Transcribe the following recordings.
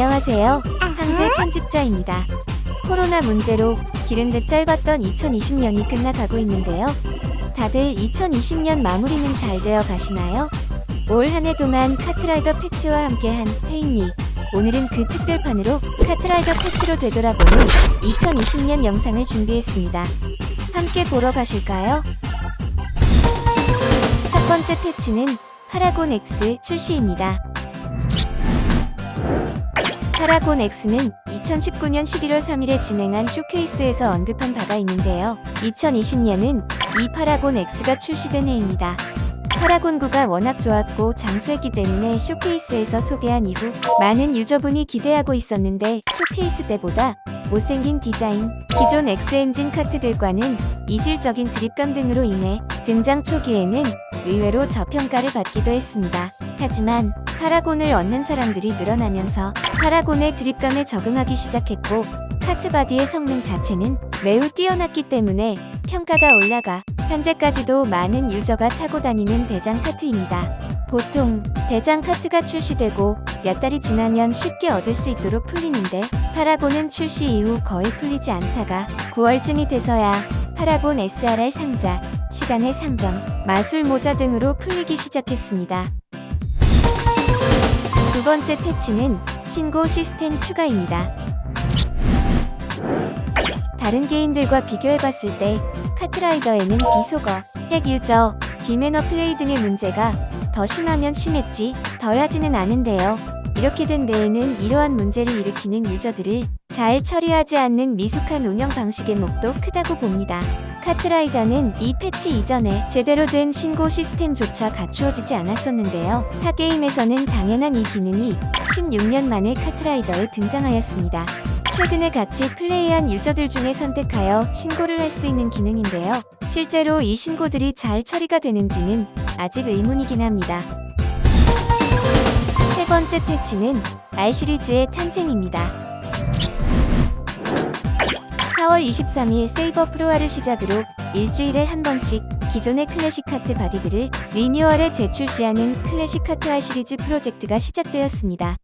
안녕하세요. 황제 편집자입니다. 코로나 문제로 길은 듯 짧았던 2020년이 끝나가고 있는데요. 다들 2020년 마무리는 잘 되어 가시나요? 올 한 해 동안 카트라이더 패치와 함께한 페인리. 오늘은 그 특별판으로 카트라이더 패치로 되돌아보는 2020년 영상을 준비했습니다. 함께 보러 가실까요? 첫 번째 패치는 파라곤 X 출시입니다. 파라곤 X는 2019년 11월 3일에 진행한 쇼케이스에서 언급한 바가 있는데요. 2020년은 이 파라곤 X가 출시된 해입니다. 파라곤9가 워낙 좋았고 장수했기 때문에 쇼케이스에서 소개한 이후 많은 유저분이 기대하고 있었는데 쇼케이스 때보다 못생긴 디자인, 기존 X엔진 카트들과는 이질적인 드립감 등으로 인해 등장 초기에는 의외로 저평가를 받기도 했습니다. 하지만 파라곤을 얻는 사람들이 늘어나면서 파라곤의 드립감에 적응하기 시작했고 카트바디의 성능 자체는 매우 뛰어났기 때문에 평가가 올라가 현재까지도 많은 유저가 타고 다니는 대장 카트입니다. 보통 대장 카트가 출시되고 몇 달이 지나면 쉽게 얻을 수 있도록 풀리는데 파라곤은 출시 이후 거의 풀리지 않다가 9월쯤이 돼서야 파라곤 SRR 상자, 시간의 상점, 마술 모자 등으로 풀리기 시작했습니다. 두 번째 패치는 신고 시스템 추가입니다. 다른 게임들과 비교해봤을 때 카트라이더에는 비속어, 핵 유저, 비매너 플레이 등의 문제가 더 심하면 심했지 덜하지는 않은데요. 이렇게 된 데에는 이러한 문제를 일으키는 유저들을 잘 처리하지 않는 미숙한 운영 방식의 몫도 크다고 봅니다. 카트라이더는 이 패치 이전에 제대로 된 신고 시스템조차 갖추어지지 않았었는데요. 타 게임에서는 당연한 이 기능이 16년 만에 카트라이더에 등장하였습니다. 최근에 같이 플레이한 유저들 중에 선택하여 신고를 할 수 있는 기능인데요. 실제로 이 신고들이 잘 처리가 되는지는 아직 의문이긴 합니다. 세 번째 패치는 R 시리즈의 탄생입니다. 4월 23일 세이버 프로화를 시작으로 일주일에 한 번씩 기존의 클래식 카트 바디들을 리뉴얼에 재출시하는 클래식 카트 R 시리즈 프로젝트가 시작되었습니다.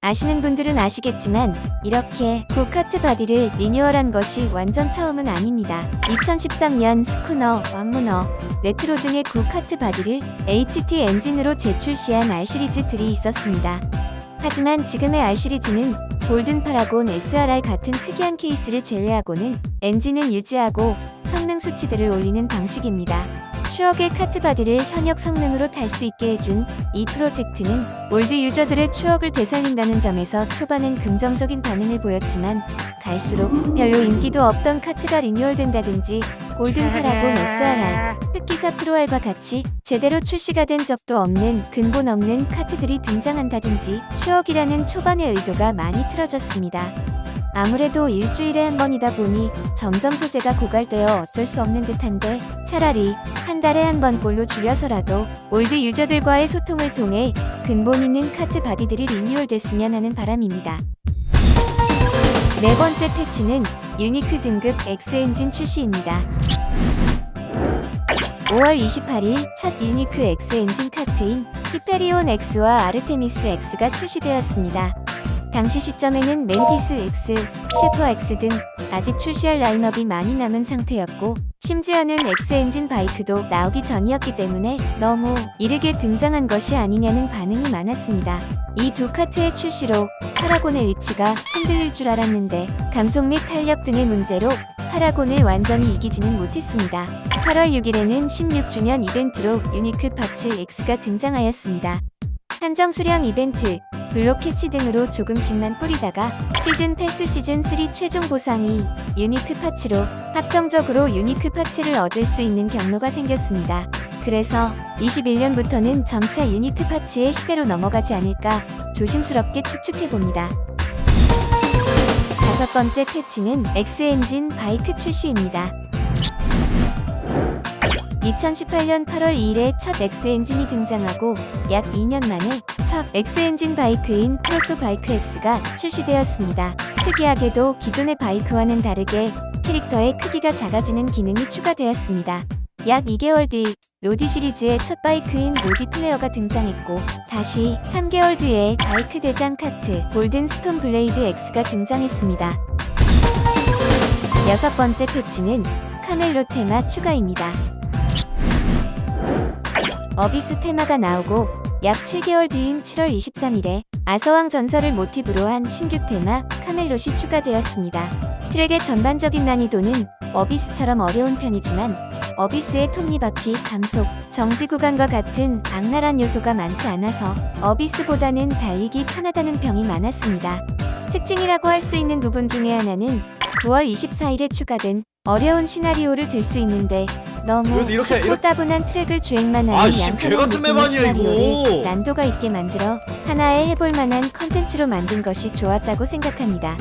아시는 분들은 아시겠지만 이렇게 구카트 바디를 리뉴얼한 것이 완전 처음은 아닙니다. 2013년 스쿠너, 완문어, 레트로 등의 구카트 바디를 HT 엔진으로 재출시한 R 시리즈들이 있었습니다. 하지만 지금의 R 시리즈는 골든 파라곤 SRR 같은 특이한 케이스를 제외하고는 엔진을 유지하고 성능 수치들을 올리는 방식입니다. 추억의 카트바디를 현역 성능으로 탈 수 있게 해준 이 프로젝트는 올드 유저들의 추억을 되살린다는 점에서 초반엔 긍정적인 반응을 보였지만 갈수록 별로 인기도 없던 카트가 리뉴얼된다든지 골든 파라곤 SRR, 흑기사 프로알과 같이 제대로 출시가 된 적도 없는 근본 없는 카트들이 등장한다든지 추억이라는 초반의 의도가 많이 틀어졌습니다. 아무래도 일주일에 한 번이다 보니 점점 소재가 고갈되어 어쩔 수 없는 듯한데 차라리 한 달에 한 번꼴로 줄여서라도 올드 유저들과의 소통을 통해 근본 있는 카트 바디들이 리뉴얼됐으면 하는 바람입니다. 네 번째 패치는 유니크 등급 X 엔진 출시입니다. 5월 28일 첫 유니크 X 엔진 카트인 히페리온 X와 아르테미스 X가 출시되었습니다. 당시 시점에는 멘티스 X, 셰퍼 X 등 아직 출시할 라인업이 많이 남은 상태였고 심지어는 X 엔진 바이크도 나오기 전이었기 때문에 너무 이르게 등장한 것이 아니냐는 반응이 많았습니다. 이 두 카트의 출시로 파라곤의 위치가 흔들릴 줄 알았는데 감속 및 탄력 등의 문제로 파라곤을 완전히 이기지는 못했습니다. 8월 6일에는 16주년 이벤트로 유니크 파츠 X가 등장하였습니다. 한정 수량 이벤트, 블록 캐치 등으로 조금씩만 뿌리다가 시즌 패스 시즌 3 최종 보상이 유니크 파츠로 합정적으로 유니크 파츠를 얻을 수 있는 경로가 생겼습니다. 그래서 21년부터는 점차 유니크 파츠의 시대로 넘어가지 않을까 조심스럽게 추측해 봅니다. 다섯 번째 패치는 X 엔진 바이크 출시입니다. 2018년 8월 2일에 첫 X 엔진이 등장하고 약 2년 만에 첫 X 엔진 바이크인 프로토 바이크 X가 출시되었습니다. 특이하게도 기존의 바이크와는 다르게 캐릭터의 크기가 작아지는 기능이 추가되었습니다. 약 2개월 뒤 로디 시리즈의 첫 바이크인 로디 플레어가 등장했고 다시 3개월 뒤에 바이크 대장 카트 골든 스톤 블레이드 X가 등장했습니다. 여섯 번째 패치는 카멜로 테마 추가입니다. 어비스 테마가 나오고 약 7개월 뒤인 7월 23일에 아서왕 전설을 모티브로 한 신규 테마 카멜롯이 추가되었습니다. 트랙의 전반적인 난이도는 어비스처럼 어려운 편이지만 어비스의 톱니바퀴, 감속, 정지 구간과 같은 악랄한 요소가 많지 않아서 어비스보다는 달리기 편하다는 평이 많았습니다. 특징이라고 할 수 있는 부분 중에 하나는 9월 24일에 추가된 어려운 시나리오를 들 수 있는데 너무 그래서 이렇게- 쉽고 이렇게- 따분한 트랙을 주행만 하는 아, 씨, 양산형 같은 느낌의 시나리오를 이거. 난도가 있게 만들어 하나의 해볼 만한 컨텐츠로 만든 것이 좋았다고 생각합니다.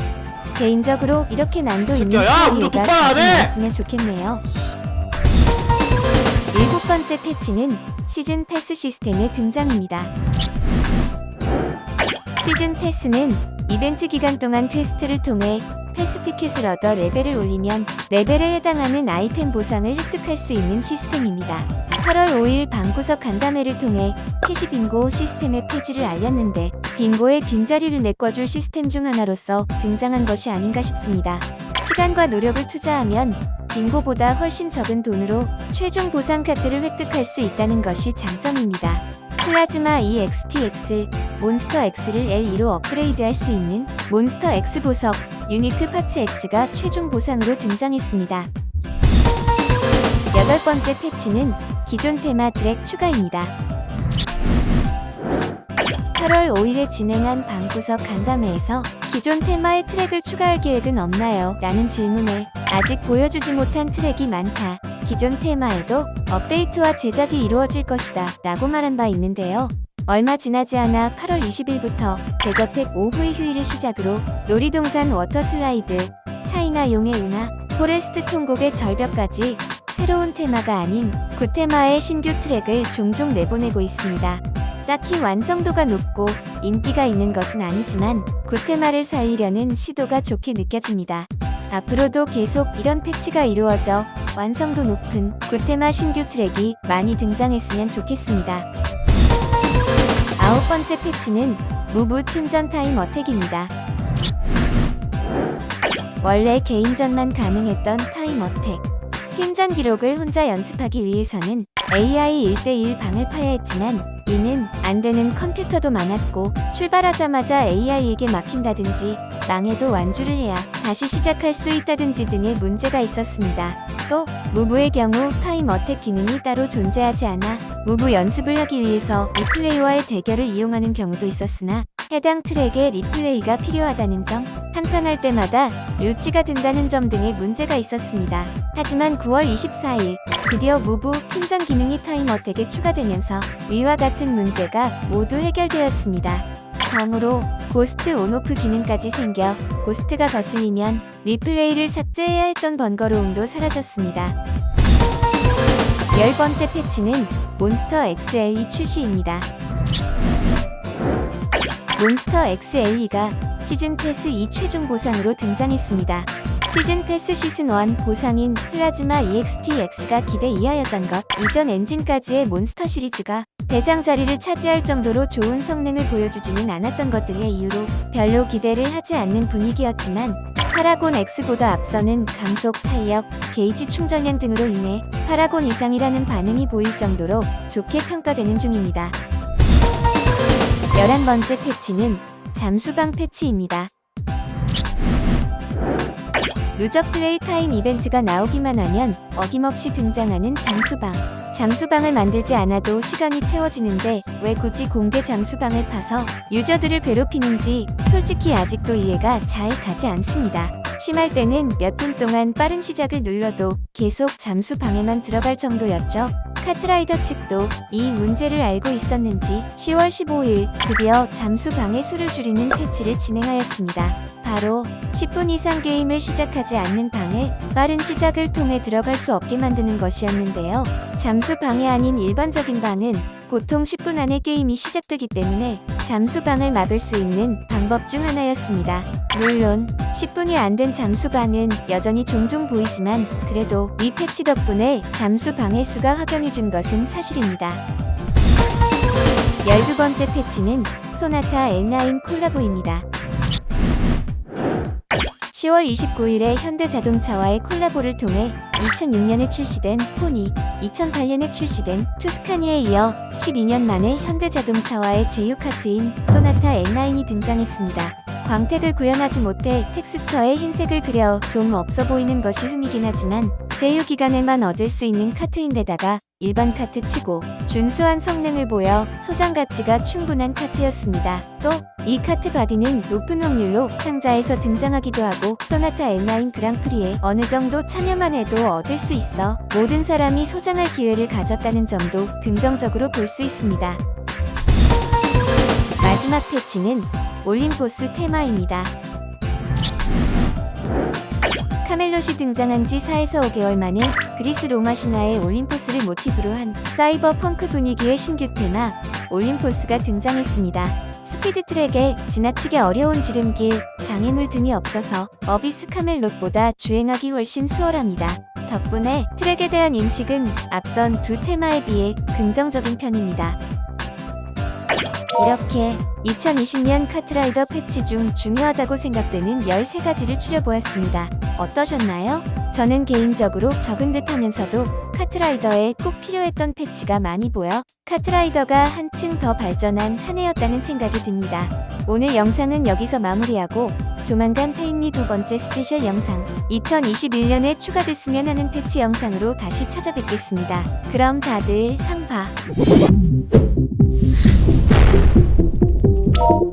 개인적으로 이렇게 난도 있는 야, 야, 운전 시나리오가 똑바로 안 자주 해! 나왔으면 좋겠네요. 일곱 번째 패치는 시즌 패스 시스템의 등장입니다. 시즌 패스는 이벤트 기간 동안 퀘스트를 통해 패스 티켓을 얻어 레벨을 올리면 레벨에 해당하는 아이템 보상을 획득할 수 있는 시스템입니다. 8월 5일 방구석 간담회를 통해 캐시 빙고 시스템의 폐지를 알렸는데 빙고의 빈자리를 메꿔줄 시스템 중 하나로서 등장한 것이 아닌가 싶습니다. 시간과 노력을 투자하면 빙고보다 훨씬 적은 돈으로 최종 보상 카트를 획득할 수 있다는 것이 장점입니다. 플라즈마 EXTX, 몬스터 X를 L2로 업그레이드할 수 있는 몬스터 X 보석, 유니크 파츠 X가 최종 보상으로 등장했습니다. 여덟 번째 패치는 기존 테마 드랙 추가입니다. 8월 5일에 진행한 방구석 간담회에서 기존 테마의 트랙을 추가할 계획은 없나요? 라는 질문에 아직 보여주지 못한 트랙이 많다. 기존 테마에도 업데이트와 제작이 이루어질 것이다. 라고 말한 바 있는데요. 얼마 지나지 않아 8월 20일부터 대저택 오후의 휴일을 시작으로 놀이동산 워터슬라이드, 차이나 용의 은하, 포레스트 통곡의 절벽까지 새로운 테마가 아닌 구테마의 신규 트랙을 종종 내보내고 있습니다. 딱히 완성도가 높고 인기가 있는 것은 아니지만 구테마를 살리려는 시도가 좋게 느껴집니다. 앞으로도 계속 이런 패치가 이루어져 완성도 높은 구테마 신규 트랙이 많이 등장했으면 좋겠습니다. 아홉 번째 패치는 무브 팀전 타임 어택입니다. 원래 개인전만 가능했던 타임 어택. 팀전 기록을 혼자 연습하기 위해서는 AI 1대1 방을 파야 했지만 이는 안 되는 컴퓨터도 많았고 출발하자마자 AI에게 막힌다든지 망해도 완주를 해야 다시 시작할 수 있다든지 등의 문제가 있었습니다. 또 무브의 경우 타임 어택 기능이 따로 존재하지 않아 무브 연습을 하기 위해서 리플레이와의 대결을 이용하는 경우도 있었으나 해당 트랙에 리플레이가 필요하다는 점, 한판할 때마다 류지가 든다는 점 등의 문제가 있었습니다. 하지만 9월 24일 드디어 무브 팀전 기능이 타임 어택에 추가되면서 위와 같은 문제가 모두 해결되었습니다. 덤으로 고스트 온오프 기능까지 생겨 고스트가 거슬리면 리플레이를 삭제해야 했던 번거로움도 사라졌습니다. 열 번째 패치는 몬스터 XLE 출시입니다. 몬스터 XLE가 시즌 패스 2 최종 보상으로 등장했습니다. 시즌 패스 시즌 1 보상인 플라즈마 EXTX가 기대 이하였던 것, 이전 엔진까지의 몬스터 시리즈가 대장 자리를 차지할 정도로 좋은 성능을 보여주지는 않았던 것 등의 이유로 별로 기대를 하지 않는 분위기였지만 파라곤 X보다 앞서는 감속, 탄력, 게이지 충전량 등으로 인해 파라곤 이상이라는 반응이 보일 정도로 좋게 평가되는 중입니다. 11번째 패치는 잠수방 패치입니다. 누적 플레이 타임 이벤트가 나오기만 하면 어김없이 등장하는 잠수방. 잠수방을 만들지 않아도 시간이 채워지는데 왜 굳이 공개 잠수방을 파서 유저들을 괴롭히는지 솔직히 아직도 이해가 잘 가지 않습니다. 심할 때는 몇 분 동안 빠른 시작을 눌러도 계속 잠수 방에만 들어갈 정도였죠. 카트라이더 측도 이 문제를 알고 있었는지 10월 15일 드디어 잠수 방해 수를 줄이는 패치를 진행하였습니다. 바로 10분 이상 게임을 시작하지 않는 방에 빠른 시작을 통해 들어갈 수 없게 만드는 것이었는데요. 잠수 방해 아닌 일반적인 방은 보통 10분 안에 게임이 시작되기 때문에 잠수 방을 막을 수 있는 방법 중 하나였습니다. 물론 10분이 안 된 잠수방은 여전히 종종 보이지만 그래도 이 패치 덕분에 잠수 방해 수가 확연히 준 것은 사실입니다. 12번째 패치는 소나타 N9 콜라보입니다. 10월 29일에 현대자동차와의 콜라보를 통해 2006년에 출시된 포니, 2008년에 출시된 투스카니에 이어 12년 만에 현대자동차와의 제휴 카트인 소나타 N9이 등장했습니다. 광택을 구현하지 못해 텍스처에 흰색을 그려 좀 없어 보이는 것이 흠이긴 하지만 제휴 기간에만 얻을 수 있는 카트인데다가 일반 카트 치고 준수한 성능을 보여 소장 가치가 충분한 카트였습니다. 또 이 카트 바디는 높은 확률로 상자에서 등장하기도 하고 소나타 N9 그랑프리에 어느 정도 참여만 해도 얻을 수 있어 모든 사람이 소장할 기회를 가졌다는 점도 긍정적으로 볼 수 있습니다. 마지막 패치는 올림포스 테마입니다. 카멜롯이 등장한 지 4에서 5개월 만에 그리스 로마 신화의 올림포스를 모티브로 한 사이버 펑크 분위기의 신규 테마 올림포스가 등장했습니다. 스피드 트랙에 지나치게 어려운 지름길, 장애물 등이 없어서 어비스 카멜롯보다 주행하기 훨씬 수월합니다. 덕분에 트랙에 대한 인식은 앞선 두 테마에 비해 긍정적인 편입니다. 이렇게 2020년 카트라이더 패치 중 중요하다고 생각되는 13가지를 추려보았습니다. 어떠셨나요? 저는 개인적으로 적은 듯 하면서도 카트라이더에 꼭 필요했던 패치가 많이 보여 카트라이더가 한층 더 발전한 한 해였다는 생각이 듭니다. 오늘 영상은 여기서 마무리하고 조만간 페인미 두 번째 스페셜 영상 2021년에 추가됐으면 하는 패치 영상으로 다시 찾아뵙겠습니다. 그럼 다들 항파 you